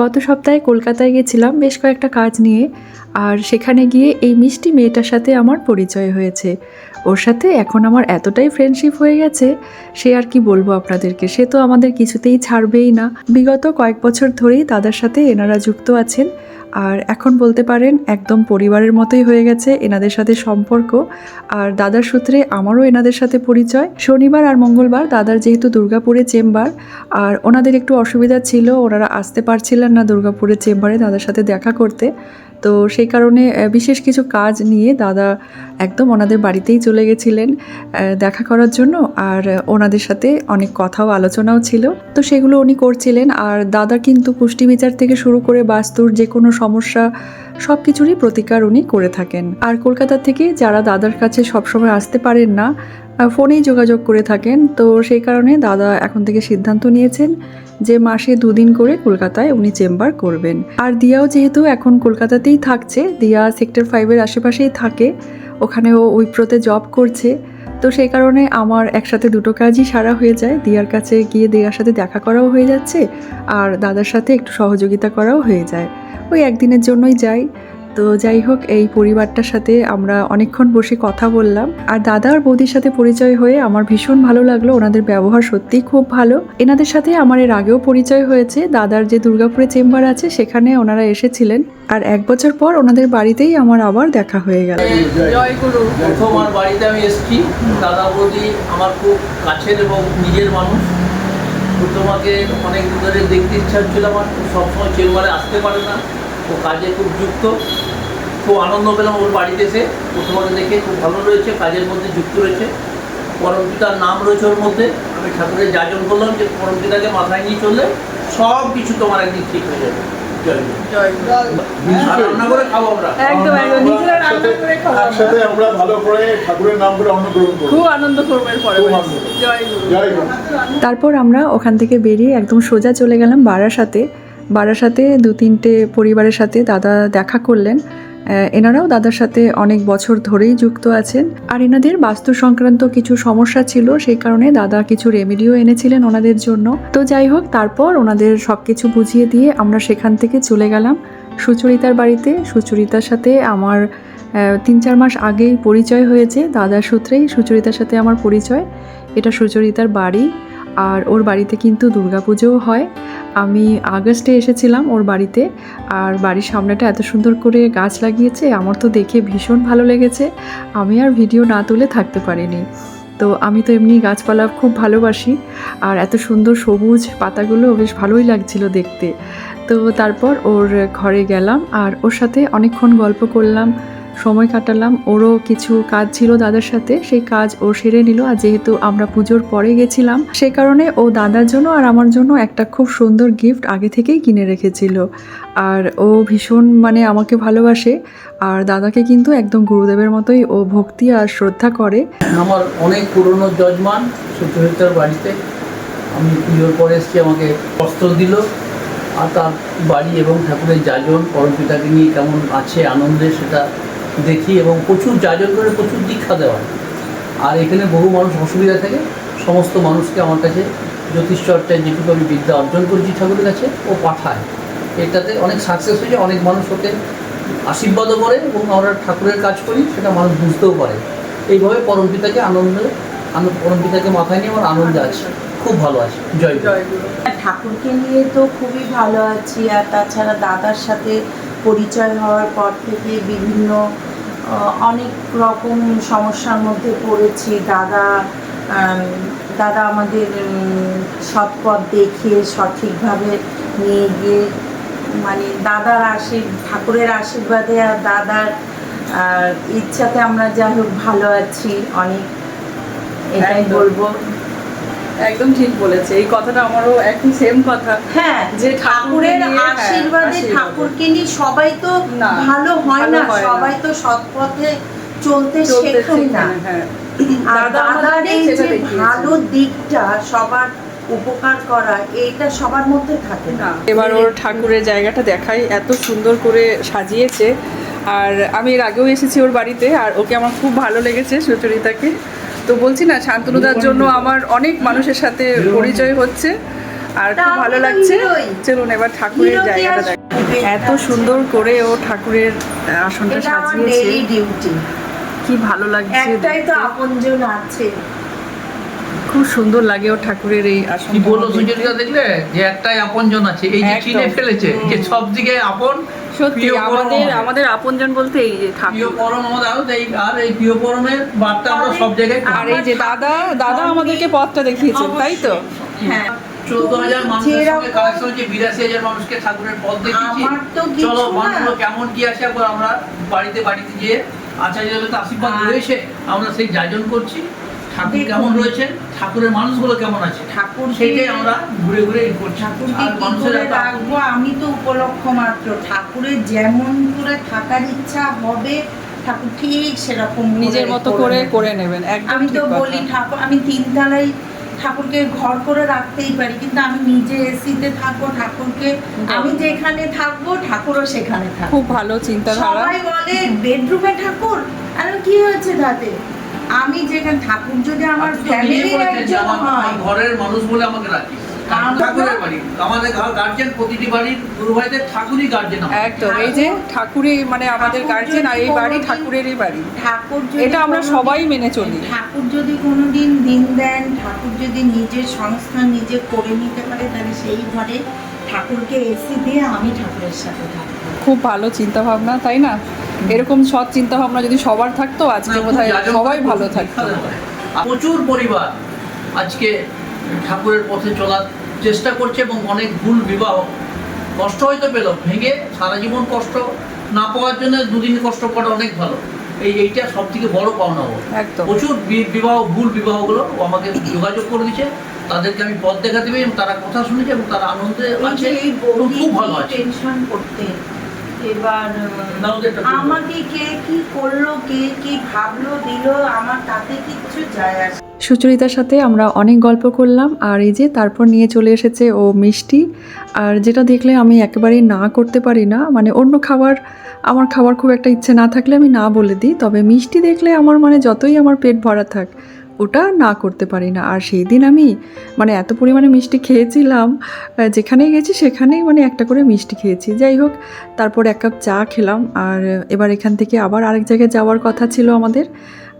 গত সপ্তাহে কলকাতায় গেছিলাম বেশ কয়েকটা কাজ নিয়ে, আর সেখানে গিয়ে এই মিষ্টি মেয়েটার সাথে আমার পরিচয় হয়েছে। ওর সাথে এখন আমার এতটাই ফ্রেন্ডশিপ হয়ে গেছে, সে আর কি বলব আপনাদেরকে, সে তো আমাদের কিছুতেই ছাড়বেই না। বিগত কয়েক বছর ধরেই দাদার সাথে এনারা যুক্ত আছেন আর এখন বলতে পারেন একদম পরিবারের মতোই হয়ে গেছে এনাদের সাথে সম্পর্ক। আর দাদার সূত্রে আমারও এনাদের সাথে পরিচয়। শনিবার আর মঙ্গলবার দাদার যেহেতু দুর্গাপুরে চেম্বার, আর ওনাদের একটু অসুবিধা ছিল, ওনারা আসতে পারছিলেন না দুর্গাপুরের চেম্বারে দাদার সাথে দেখা করতে। তো সেই কারণে বিশেষ কিছু কাজ নিয়ে দাদা একদম ওনাদের বাড়িতেই চলে গেছিলেন দেখা করার জন্য। আর ওনাদের সাথে অনেক কথাও, আলোচনাও ছিল। তো সেগুলো উনি করছিলেন। আর দাদা কিন্তু পুষ্টি বিচার থেকে শুরু করে বাস্তুর যে কোনো সমস্যা, সব কিছুরই প্রতিকার উনি করে থাকেন। আর কলকাতা থেকে যারা দাদার কাছে সবসময় আসতে পারেন না ফোনেই যোগাযোগ করে থাকেন। তো সেই কারণে দাদা এখন থেকে সিদ্ধান্ত নিয়েছেন যে মাসে দুদিন করে কলকাতায় উনি চেম্বার করবেন। আর দিয়াও যেহেতু এখন কলকাতাতেই থাকছে, দিয়া সেক্টর ফাইভের আশেপাশেই থাকে ওখানে ও উইপ্রোতে জব করছে। তো সেই কারণে আমার একসাথে দুটো কাজই সারা হয়ে যায়। দিয়ার কাছে গিয়ে দিয়ার সাথে দেখা করাও হয়ে যাচ্ছে, আর দাদার সাথে একটু সহযোগিতা করাও হয়ে যায়। ওই একদিনের জন্যই যাই। তো যাই হোক, এই পরিবারটার সাথে আমরা অনেকক্ষণ বসে কথা বললাম। আর দাদা আর বৌদির সাথে পরিচয় হয়ে আমার ভীষণ ভালো লাগল। ওনাদের ব্যবহার সত্যিই খুব ভালো। এনাদের সাথে আমার এর আগেও পরিচয় হয়েছে। দাদার যে দুর্গাপুরে চেম্বার আছে, সেখানে ওনারা এসেছিলেন। আর এক বছর পর ওনাদের বাড়িতেই আমার আবার দেখা হয়ে গেল। আমার বাড়িতে আমি এসেছি। দাদা, বৌদি আমার খুব কাছের এবং নিজের মানুষ। তোমাকে অনেক দিন ধরে দেখতে ইচ্ছা হচ্ছিল আমার। সবসময় চেম্বারে আসতে পারে না। ও কাজে খুব যুক্ত খুব আনন্দ পেলাম ওর বাড়িতে এসে। তোমাকে দেখে খুব ভালো রয়েছে কাজের মধ্যে যুক্ত রয়েছে। পরমপিতার নাম রয়েছে ওর মধ্যে। আমি ঠাকুরের যাজন করলাম যে পরমপিতাকে মাথায় নিয়ে চললে সব কিছু তোমার একদিন ঠিক হয়ে যাবে। খাব আমরা। একদম একদম। নিজেরা রান্না করে খাওয়া একসাথে আমরা। ভালো করে ঠাকুরের নাম করে অন্ন গ্রহণ খুব আনন্দ করব তারপর আমরা ওখান থেকে বেরিয়ে একদম সোজা চলে গেলাম বারাসাতে। বারাসাতে দু তিনটে পরিবারের সাথে দাদা দেখা করলেন। এনারাও দাদার সাথে অনেক বছর ধরেই যুক্ত আছেন। আর এনাদের বাস্তু সংক্রান্ত কিছু সমস্যা ছিল, সেই কারণে দাদা কিছু রেমেডিও এনেছিলেন ওনাদের জন্য। তো যাই হোক, তারপর ওনাদের সব কিছু বুঝিয়ে দিয়ে আমরা সেখান থেকে চলে গেলাম সুচরিতার বাড়িতে। সুচরিতার সাথে আমার তিন চার মাস আগেই পরিচয় হয়েছে। দাদার সূত্রেই সুচরিতার সাথে আমার পরিচয়। এটা সুচরিতার বাড়ি। আর ওর বাড়িতে কিন্তু দুর্গাপুজোও হয়। আমি আগস্টে এসেছিলাম ওর বাড়িতে আর বাড়ির সামনেটা এত সুন্দর করে গাছ লাগিয়েছে, আমার তো দেখে ভীষণ ভালো লেগেছে। আমি আর ভিডিও না তুলে থাকতে পারিনি। তো আমি তো এমনি গাছপালা খুব ভালোবাসি আর এত সুন্দর সবুজ পাতাগুলো বেশ ভালোই লাগছিল দেখতে। তো তারপর ওর ঘরে গেলাম আর ওর সাথে অনেকক্ষণ গল্প করলাম। সময় কাটালাম। ওরও কিছু কাজ ছিল দাদার সাথে। সেই কাজ ও সেরে নিল আর যেহেতু আমরা পুজোর পরে গেছিলাম সেই কারণে ও দাদার জন্য আর আমার জন্য একটা খুব সুন্দর গিফট আগে থেকেই কিনে রেখেছিল। আর ও ভীষণ মানে আমাকে ভালোবাসে। আর দাদাকে কিন্তু একদম গুরুদেবের মতোই ও ভক্তি আর শ্রদ্ধা করে। আমার অনেক পুরনো যজমান সুচরিতার বাড়িতে। আমি পুজোর পরে এসেছি আমাকে বস্ত্র দিল। আর তার বাড়ি এবং ঠাকুরের যাজন পরমপিতাকে নিয়ে কেমন আছে আনন্দে সেটা দেখি এবং প্রচুর যাজন করে প্রচুর দীক্ষা দেওয়া। আর এখানে বহু মানুষ অসুবিধা থাকে সমস্ত মানুষকে আমার কাছে জ্যোতিষ চর্চায় যেটুকু আমি বিদ্যা অর্জন করেছি ঠাকুরের কাছে, ও পাঠায়। এটাতে অনেক সাকসেস হয়েছে, অনেক মানুষ ওকে আশীর্বাদও করে এবং আমরা ঠাকুরের কাজ করি, সেটা মানুষ বুঝতেও পারে। এইভাবে পরমপিতাকে আনন্দে পরমপিতাকে মাথায় নিয়ে আমার আনন্দ আছে। খুব ভালো আছে। জয় জয় ঠাকুরকে নিয়ে তো খুবই ভালো আছি, আর তাছাড়া দাদার সাথে পরিচয় হওয়ার পর থেকে বিভিন্ন অনেক রকম সমস্যার মধ্যে পড়েছি। দাদা দাদা আমাদের সৎ পথ দেখিয়ে সঠিকভাবে নিয়ে গিয়ে মানে দাদার আশীর ঠাকুরের আশীর্বাদে আর দাদার ইচ্ছাতে আমরা যাই হোক ভালো আছি। অনেক এটাই বলব। একদম ঠিক বলেছে। এই কথাটা আমারও একই সেম কথা। হ্যাঁ যে ঠাকুরের হ্যাঁ, আশীর্বাদে। ঠাকুরকে নিয়ে সবাই তো ভালো হয় না সবাই তো সৎ পথে চলতে না। হ্যাঁ। আর দাদার এই যে ভালো দিকটা সবার উপকার করা এইটা সবার মধ্যে থাকে না। না এবার ওর ঠাকুরের জায়গাটা দেখাই। এত সুন্দর করে সাজিয়েছে। আর আমি এর আগেও এসেছি ওর বাড়িতে আর ওকে আমার খুব ভালো লেগেছে সুচরিতাকে। তো বলছি না শান্তনুদার জন্য আমার অনেক মানুষের সাথে পরিচয় হচ্ছে আর খুব ভালো লাগছে। চলুন এবার ঠাকুরের জায়গাটা দেখ। এত সুন্দর করে ও ঠাকুরের আসনটা সাজিয়েছে। ডিউটি কি ভালো লাগছে। একটাই তো আপনজন আছে। খুব সুন্দর লাগে ও ঠাকুরের এই কি আসনটা বলল সুচরিতা দেখলে? যে একটাই আপনজন আছে। এই যে চিনে ফেলেছে যে সব দিকে আপন সত্যি আমাদের আমাদের। আপনজন বলতে এই যে প্রিয় পরম আরও এই আর এই প্রিয় পরমের বার্তা আমরা সব জায়গায় আর এই যে দাদা দাদা আমাদেরকে পথটা দেখিয়েছেন তাই তো? হ্যাঁ। চোদ্দ হাজার মানুষের সঙ্গে যেরকম- কালেকশন হচ্ছে বিরাশি হাজার মানুষকে ঠাকুরের পথ দেখিয়েছি। চলো মানুষগুলো কেমন কি একবার আমরা বাড়িতে বাড়িতে গিয়ে আশীর্বাদ রয়েছে। আমরা সেই যাজন করছি। ঠাকুর কেমন রয়েছে? ঠাকুরের মানুষগুলো কেমন আছে? ঠাকুর সেইটাই আমরা ঘুরে ঘুরে ঠাকুরকে মানুষের। রাখব? আমি তো উপলক্ষ মাত্র। ঠাকুরের যেমন করে থাকার ইচ্ছা হবে ঠাকুর ঠিক সেরকম নিজের মতো করে করে নেবেন আমি তো বলি ঠাকুর আমি তিনতলায় ঠাকুরকে ঘর করে রাখতেই পারি কিন্তু আমি নিজে এসিতে থাকব ঠাকুরকে আমি যেখানে থাকব ঠাকুরও সেখানে থাকব। খুব ভালো চিন্তাধারা। সবাই বলে বেডরুমে ঠাকুর? আর কি হয়েছে তাতে? আমি যেখানে ঠাকুর যদি আমার ফ্যামিলির একজন হয়। ঘরের মানুষ বলে আমাকে রাখি ঠাকুরের বাড়ি। আমাদের গার্জেন প্রতিটি বাড়ির গুরু ঠাকুরই গার্জেন একদম এই যে ঠাকুরই মানে আমাদের গার্জেন আর এই বাড়ি ঠাকুরেরই বাড়ি। ঠাকুর এটা আমরা সবাই মেনে চলি। ঠাকুর যদি কোনোদিন দিন দেন ঠাকুর যদি নিজের সংস্থান নিজে করে নিতে পারে তাহলে সেই ঘরে ঠাকুরকে এসি দিয়ে আমি ঠাকুরের সাথে থাকব। খুব ভালো চিন্তা ভাবনা তাই না? এরকম সৎ চিন্তা ভাবনা যদি সবার থাকতো আজকে বোধহয় সবাই ভালো থাকতো। আর প্রচুর পরিবার আজকে ঠাকুরের পথে চলার চেষ্টা করছে এবং অনেক ভুল বিবাহ কষ্ট হয়তো পেল ভেঙে সারা জীবন কষ্ট না পাওয়ার জন্য দুদিন কষ্ট করা অনেক ভালো। এই এইটা সব থেকে বড় পাওনা একদম। প্রচুর বি- বিবাহ ভুল বিবাহগুলো আমাকে যোগাযোগ করে দিচ্ছে তাদেরকে আমি পথ দেখা দেবে এবং তারা কথা শুনেছে এবং তারা আনন্দে এই আছে খুব ভালো আছে। টেনশন করতেন এবার। আমাকে কে কি করল কে কি ভাবলো দিল আমার তাতে কিচ্ছু যায় আসে সুচরিতার সাথে আমরা অনেক গল্প করলাম আর এই যে তারপর নিয়ে চলে এসেছে ও মিষ্টি আর যেটা দেখলে আমি একেবারেই না করতে পারি না মানে অন্য খাবার আমার খাবার খুব একটা ইচ্ছে না থাকলে আমি না বলে দিই তবে মিষ্টি দেখলে আমার মানে যতই আমার পেট ভরা থাক ওটা না করতে পারি না। আর সেই দিন আমি মানে এত পরিমাণে মিষ্টি খেয়েছিলাম যেখানেই গেছি সেখানেই মানে একটা করে মিষ্টি খেয়েছি। যাই হোক, তারপর এক কাপ চা খেলাম। আর এবার এখান থেকে আবার আরেক জায়গায় যাওয়ার কথা ছিল আমাদের।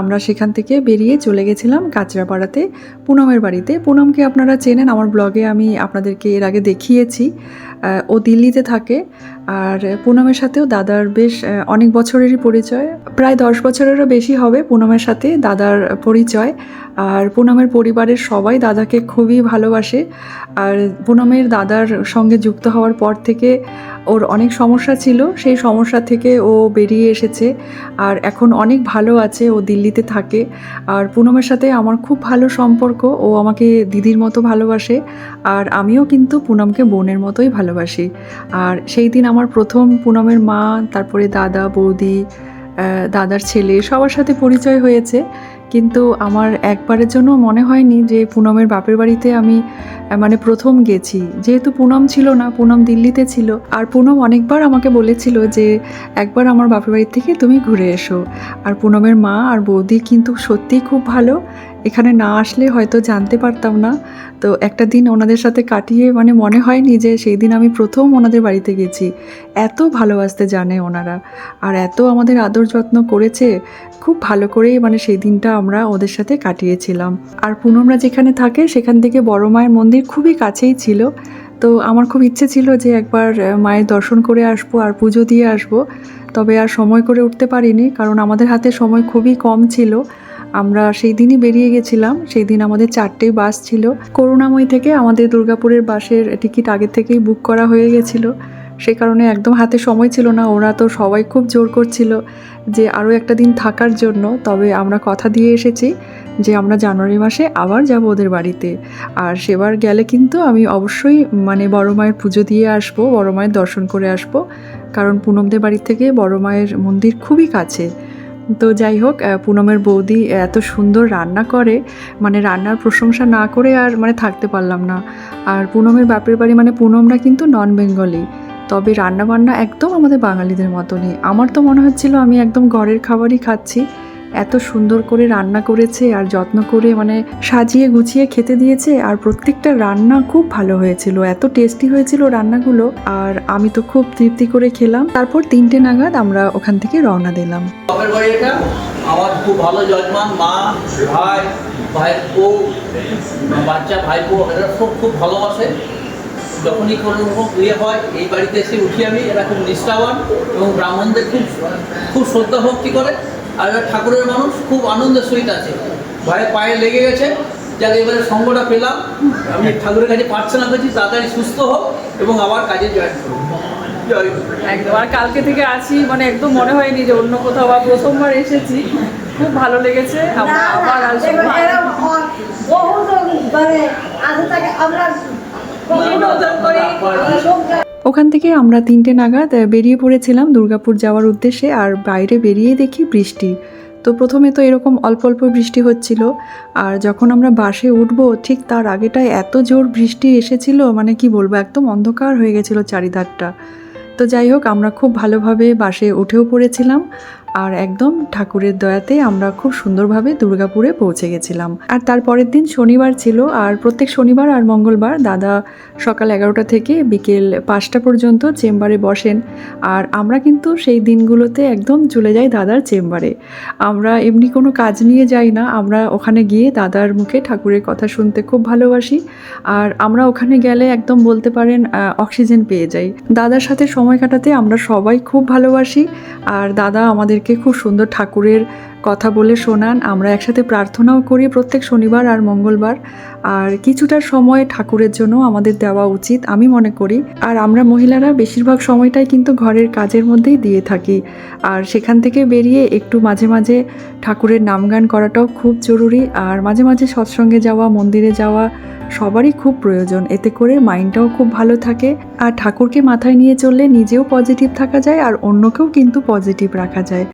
আমরা সেখান থেকে বেরিয়ে চলে গেছিলাম কাঁচরাপাড়াতে, পুনমের বাড়িতে। পুনমকে আপনারা চেনেন, আমার ব্লগে আমি আপনাদেরকে এর আগে দেখিয়েছি। ও দিল্লিতে থাকে আর পুনমের সাথেও দাদার বেশ অনেক বছরেরই পরিচয়। প্রায় দশ বছরেরও বেশি হবে পুনমের সাথে দাদার পরিচয়। আর পুনমের পরিবারের সবাই দাদাকে খুবই ভালোবাসে। আর পুনমের দাদার সঙ্গে যুক্ত হওয়ার পর থেকে ওর অনেক সমস্যা ছিল। সেই সমস্যা থেকে ও বেরিয়ে এসেছে। আর এখন অনেক ভালো আছে, ও দিল্লিতে থাকে। আর পুনমের সাথে আমার খুব ভালো সম্পর্ক। ও আমাকে দিদির মতো ভালোবাসে। আর আমিও কিন্তু পুনমকে বোনের মতোই ভালোবাসি। আর সেই দিন আমার প্রথম পুনমের মা, তারপরে দাদা, বৌদি দাদার ছেলে সবার সাথে পরিচয় হয়েছে। কিন্তু আমার একবারের জন্য মনে হয়নি যে পুনমের বাপের বাড়িতে আমি মানে প্রথম গেছি। যেহেতু পুনম ছিল না, পুনম দিল্লিতে ছিল। আর পুনম অনেকবার আমাকে বলেছিল যে, একবার আমার বাপের বাড়ির থেকে তুমি ঘুরে এসো। আর পুনমের মা আর বৌদি কিন্তু সত্যিই খুব ভালো। এখানে না আসলে হয়তো জানতে পারতাম না। তো একটা দিন ওনাদের সাথে কাটিয়ে মানে মনে হয়নি যে সেই দিন আমি প্রথম ওনাদের বাড়িতে গেছি। এত ভালোবাসতে জানে ওনারা। আর এত আমাদের আদর যত্ন করেছে, খুব ভালো করেই মানে সেই দিনটা আমরা ওদের সাথে কাটিয়েছিলাম। আর পুনমরা যেখানে থাকে, সেখান থেকে বড় মায়ের মন্দির খুবই কাছেই ছিল। তো আমার খুব ইচ্ছে ছিল যে একবার মায়ের দর্শন করে আসব আর পুজো দিয়ে আসব। তবে আর সময় করে উঠতে পারিনি, কারণ আমাদের হাতে সময় খুবই কম ছিল। আমরা সেই দিনই বেরিয়ে গেছিলাম। সেই দিন আমাদের চারটেই বাস ছিল। করুণাময়ী থেকে আমাদের দুর্গাপুরের বাসের টিকিট আগে থেকেই বুক করা হয়ে গেছিল। সে কারণে একদম হাতে সময় ছিল না। ওরা তো সবাই খুব জোর করছিল যে আরও একটা দিন থাকার জন্য। তবে আমরা কথা দিয়ে এসেছি যে আমরা জানুয়ারি মাসে আবার যাব ওদের বাড়িতে। আর সেবার গেলে কিন্তু আমি অবশ্যই মানে বড় মায়ের পুজো দিয়ে আসব, বড় মায়ের দর্শন করে আসব। কারণ পুনমদের বাড়ি থেকে বড় মায়ের মন্দির খুবই কাছে। তো যাই হোক পুনমের বৌদি এত সুন্দর রান্না করে মানে রান্নার প্রশংসা না করে আর মানে থাকতে পারলাম না। আর পুনমের বাপের বাড়ি মানে পুনমরা কিন্তু নন বেঙ্গলি তবে রান্নাবান্না একদম আমাদের বাঙালিদের মতনই। আমার তো মনে হচ্ছিল আমি একদম ঘরের খাবারই খাচ্ছি। এত সুন্দর করে রান্না করেছে আর যত্ন করে মানে সাজিয়ে গুছিয়ে খেতে দিয়েছে আর প্রত্যেকটা রান্না খুব ভালো হয়েছিল। এত টেস্টি হয়েছিল রান্নাগুলো আর আমি তো খুব তৃপ্তি করে খেলাম। তারপর তিনটে নাগাদ আমরা ওখান থেকে রওনা দিলাম। আমার খুব ভালো যজমান মা, ভাই বউ বাচ্চা, ভাইপো, এরা সব খুব ভালোবাসে। যখনই কোনো রকম ইয়ে হয়, এই বাড়িতে এসে উঠি আমি। এরা খুব নিষ্ঠাবান এবং ব্রাহ্মণদের খুব খুব শ্রদ্ধা ভক্তি করে। আর ঠাকুরের মানুষ খুব আনন্দের সহিত আছে। ভাইয়ের পায়ে লেগে গেছে যাকে এবারে সঙ্গটা পেলাম। আমি ঠাকুরের কাছে প্রার্থনা করছি তাড়াতাড়ি সুস্থ হোক এবং আবার কাজে জয়েন জয় একদম আর কালকে থেকে আছি মানে একদম মনে হয়নি যে অন্য কোথাও বা প্রথমবার এসেছি। খুব ভালো লেগেছে আমরা আবার আসব দেখুন, এরম অ- বহুত মানে আজ থেকে আমরা ওখান থেকে আমরা তিনটে নাগাদ বেরিয়ে পড়েছিলাম দুর্গাপুর যাওয়ার উদ্দেশ্যে আর বাইরে বেরিয়ে দেখি বৃষ্টি। তো প্রথমে তো এরকম অল্প অল্প বৃষ্টি হচ্ছিল আর যখন আমরা বাসে উঠবো ঠিক তার আগেটায় এত জোর বৃষ্টি এসেছিল মানে কি বলব, একদম অন্ধকার হয়ে গেছিল চারিধারটা। তো যাই হোক, আমরা খুব ভালোভাবে বাসে উঠেও পড়েছিলাম আর একদম ঠাকুরের দয়াতে আমরা খুব সুন্দরভাবে দুর্গাপুরে পৌঁছে গেছিলাম। আর তারপরের দিন শনিবার ছিল আর প্রত্যেক শনিবার আর মঙ্গলবার দাদা সকাল এগারোটা থেকে বিকেল পাঁচটা পর্যন্ত চেম্বারে বসেন। আর আমরা কিন্তু সেই দিনগুলোতে একদম চলে যাই দাদার চেম্বারে। আমরা এমনি কোনো কাজ নিয়ে যাই না, আমরা ওখানে গিয়ে দাদার মুখে ঠাকুরের কথা শুনতে খুব ভালোবাসি। আর আমরা ওখানে গেলে একদম বলতে পারেন অক্সিজেন পেয়ে যাই। দাদার সাথে সময় কাটাতে আমরা সবাই খুব ভালোবাসি। আর দাদা আমাদেরকে খুব সুন্দর ঠাকুরের কথা বলে শোনান। আমরা একসাথে প্রার্থনাও করি প্রত্যেক শনিবার আর মঙ্গলবার। আর কিছুটা সময় ঠাকুরের জন্য আমাদের দেওয়া উচিত, আমি মনে করি। আর আমরা মহিলারা বেশিরভাগ সময়টাই কিন্তু ঘরের কাজের মধ্যেই দিয়ে থাকি। আর সেখান থেকে বেরিয়ে একটু মাঝে মাঝে ঠাকুরের নামগান করাটাও খুব জরুরি। আর মাঝে মাঝে সৎসঙ্গে যাওয়া, মন্দিরে যাওয়া সবারই খুব প্রয়োজন। এতে করে মাইন্ডটাও খুব ভালো থাকে। আর ঠাকুরকে মাথায় নিয়ে চললে নিজেও পজিটিভ থাকা যায় আর অন্যকেও কিন্তু পজিটিভ রাখা যায়।